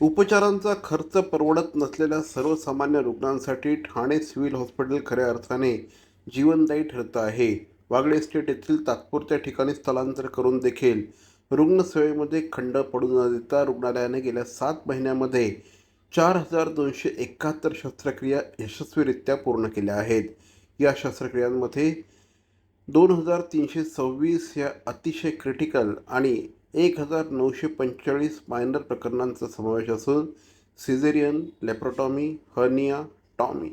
उपचारांचा खर्च परवडत नसलेल्या सर्वसामान्य रुग्णांसाठी ठाणे सिव्हिल हॉस्पिटल खऱ्या अर्थाने जीवनदायी ठरतं आहे. वागळे स्टेट येथील तात्पुरत्या ठिकाणी स्थलांतर करून देखील रुग्णसेवेमध्ये खंड पडू न देता रुग्णालयाने गेल्या सात महिन्यामध्ये चार हजार दोनशे एकाहत्तर शस्त्रक्रिया यशस्वीरित्या पूर्ण केल्या आहेत. या शस्त्रक्रियांमध्ये दोन हजार तीनशे सव्वीस या अतिशय क्रिटिकल आणि एक हजार नऊशे पंचेचाळीस मायनर प्रकरणांचा समावेश असून सिझेरियन लेप्रोटॉमी हर्निया टॉमी.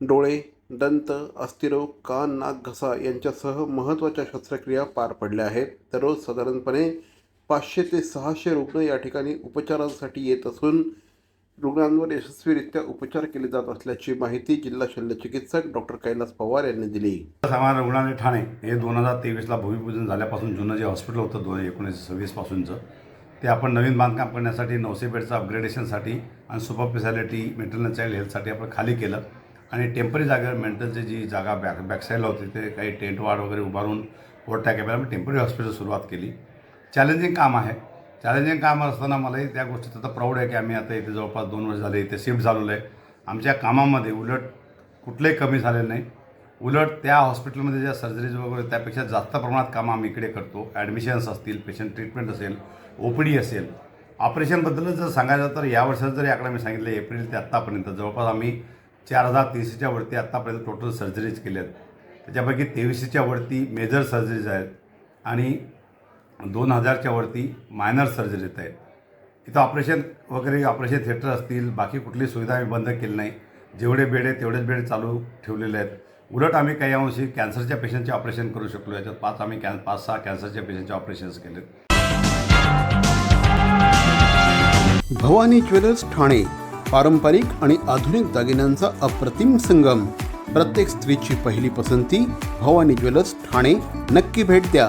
डोळे दंत अस्थिरोग कान नाक घसा यांच्यासह महत्त्वाच्या शस्त्रक्रिया पार पडल्या आहेत. दररोज साधारणपणे पाचशे ते सहाशे रुग्ण या ठिकाणी उपचारांसाठी येत असून रुग्णांवर यशस्वीरित्या उपचार केले जात असल्याची माहिती जिल्हा शल्यचिकित्सक डॉक्टर कैलास पवार यांनी दिली. सामान्य रुग्णालय ठाणे हे दोन हजार तेवीसला भूमिपूजन झाल्यापासून जुनं जे हॉस्पिटल होतं दोन एकोणीसशे सव्वीसपासूनचं ते आपण नवीन बांधकाम करण्यासाठी नऊशे बेडचं अपग्रेडेशनसाठी आणि super speciality mental and child हेल्थसाठी आपण खाली केलं. आणि टेंपररी जागेवर मेंटलची जी जागा बॅक बॅकसाईडला होती. ते काही टेंट वाढ वगैरे उभारून पोर्टा कॅपेला आम्ही टेंपररी हॉस्पिटल सुरुवात केली. चॅलेंजिंग काम आहे. चॅलेंजिंग काम असताना मलाही त्या गोष्टीचं तर प्राऊड आहे की आम्ही आता इथे जवळपास दोन वर्ष झाले इथे शिफ्ट झालेलो आहे. आमच्या कामामध्ये उलट कुठलंही कमी झालेलं नाही. उलट त्या हॉस्पिटलमध्ये ज्या सर्जरीज वगैरे त्यापेक्षा जास्त प्रमाणात कामं आम्ही इकडे करतो. ॲडमिशन्स असतील पेशंट ट्रीटमेंट असेल ओ पी डी असेल. ऑपरेशनबद्दलच जर सांगायचं तर या वर्षात जरी आकडा मी सांगितलं एप्रिल ते आत्तापर्यंत जवळपास आम्ही चार हजार तीनशेच्या वरती आत्तापर्यंत टोटल सर्जरीज केल्या आहेत त्याच्यापैकी तेवीसशेच्या वरती मेजर सर्जरीज आहेत. आणि दोन हजारच्या वरती मायनर सर्जरीज आहेत. इथं ऑपरेशन वगैरे ऑपरेशन थिएटर असतील बाकी कुठली सुविधा आम्ही बंद केली नाही. जेवढे बेड आहेत तेवढेच बेड चालू ठेवलेले आहेत. उलट आम्ही काही अंशी कॅन्सरच्या पेशंटचे ऑपरेशन करू शकलो. याच्यात पाच आम्ही कॅन पाच सहा कॅन्सरच्या पेशंटचे ऑपरेशन्स केलेत. भवानी ज्वेलर्स ठाणे पारंपरिक आणि आधुनिक दागिन्यांचा अप्रतिम संगम. प्रत्येक स्त्रीची पहिली पसंती भवानी ज्वेलर्स ठाणे. नक्की भेट द्या.